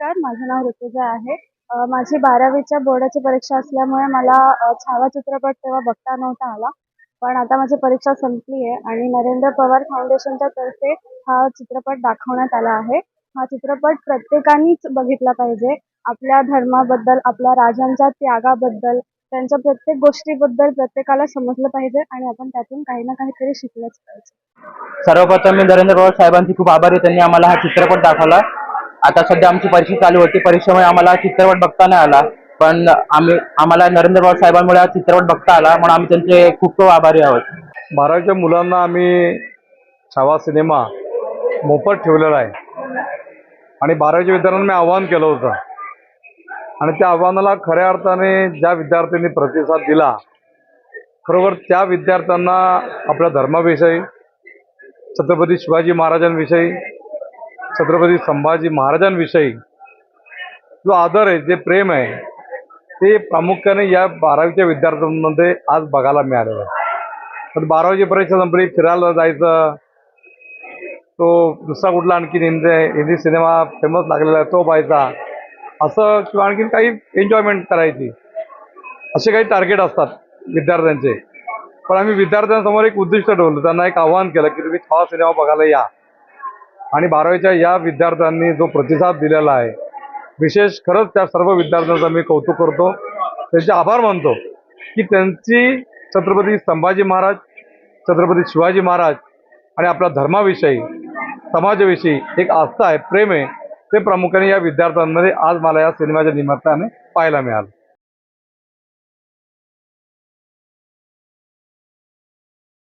नमस्कार माझं नाव ऋतुजा आहे. माझी बारावीच्या बोर्डाची परीक्षा असल्यामुळे मला छावा चित्रपट तेव्हा बघता नव्हता आला. पण आता माझी परीक्षा संपली आहे आणि नरेंद्र पवार फाउंडेशनच्या तर्फे हा चित्रपट दाखवण्यात आला आहे. हा चित्रपट प्रत्येकानेच बघितला पाहिजे. आपल्या धर्माबद्दल आपल्या राजांच्या त्यागाबद्दल त्यांच्या प्रत्येक गोष्टीबद्दल प्रत्येकाला समजलं पाहिजे आणि आपण त्यातून काही ना काहीतरी शिकलंच पाहिजे. सर्वप्रथम मी नरेंद्र पवार साहेबांची खूप आभारी त्यांनी आम्हाला हा चित्रपट दाखवला. आता सध्या आमची परीक्षा चालू होती. परीक्षेमुळे आम्हाला चित्रपट बघता नाही आला. पण आम्ही आम्हाला नरेंद्र पवार साहेबांमुळे चित्रपट बघता आला. म्हणून आम्ही त्यांचे खूप खूप आभारी आहोत. बारावीच्या मुलांना आम्ही छावा सिनेमा मोफत ठेवलेला आहे. आणि बारावीच्या विद्यार्थ्यांना मी आव्हान केलं होतं. आणि त्या आव्हानाला खऱ्या अर्थाने ज्या विद्यार्थ्यांनी प्रतिसाद दिला खरोखर त्या विद्यार्थ्यांना आपल्या धर्माविषयी छत्रपती शिवाजी महाराजांविषयी छत्रपती संभाजी महाराजांविषयी जो आदर आहे जे प्रेम आहे ते प्रामुख्याने या बारावीच्या विद्यार्थ्यांमध्ये आज बघायला मिळालेलं आहे. पण बारावीची परीक्षा संपली फिरायला जायचं. तो दुसरा कुठला आणखीन हिंदी हिंदी सिनेमा फेमस लागलेला आहे तो पाहायचा. असं किंवा आणखीन काही एन्जॉयमेंट करायची. असे काही टार्गेट असतात विद्यार्थ्यांचे. पण आम्ही विद्यार्थ्यांसमोर एक उद्दिष्ट ठेवलं त्यांना एक आव्हान केलं की तुम्ही छावा सिनेमा बघायला या. आणि बारावीच्या या विद्यार्थ्यांनी जो प्रतिसाद दिलेला आहे विशेष खरंच त्या सर्व विद्यार्थ्यांचं मी कौतुक करतो. त्यांचे आभार मानतो की त्यांची छत्रपती संभाजी महाराज छत्रपती शिवाजी महाराज आणि आपल्या धर्माविषयी समाजाविषयी एक आस्था आहे प्रेम आहे ते प्रामुख्याने या विद्यार्थ्यांमध्ये आज मला या सिनेमाच्या निमित्ताने पाहायला मिळालं.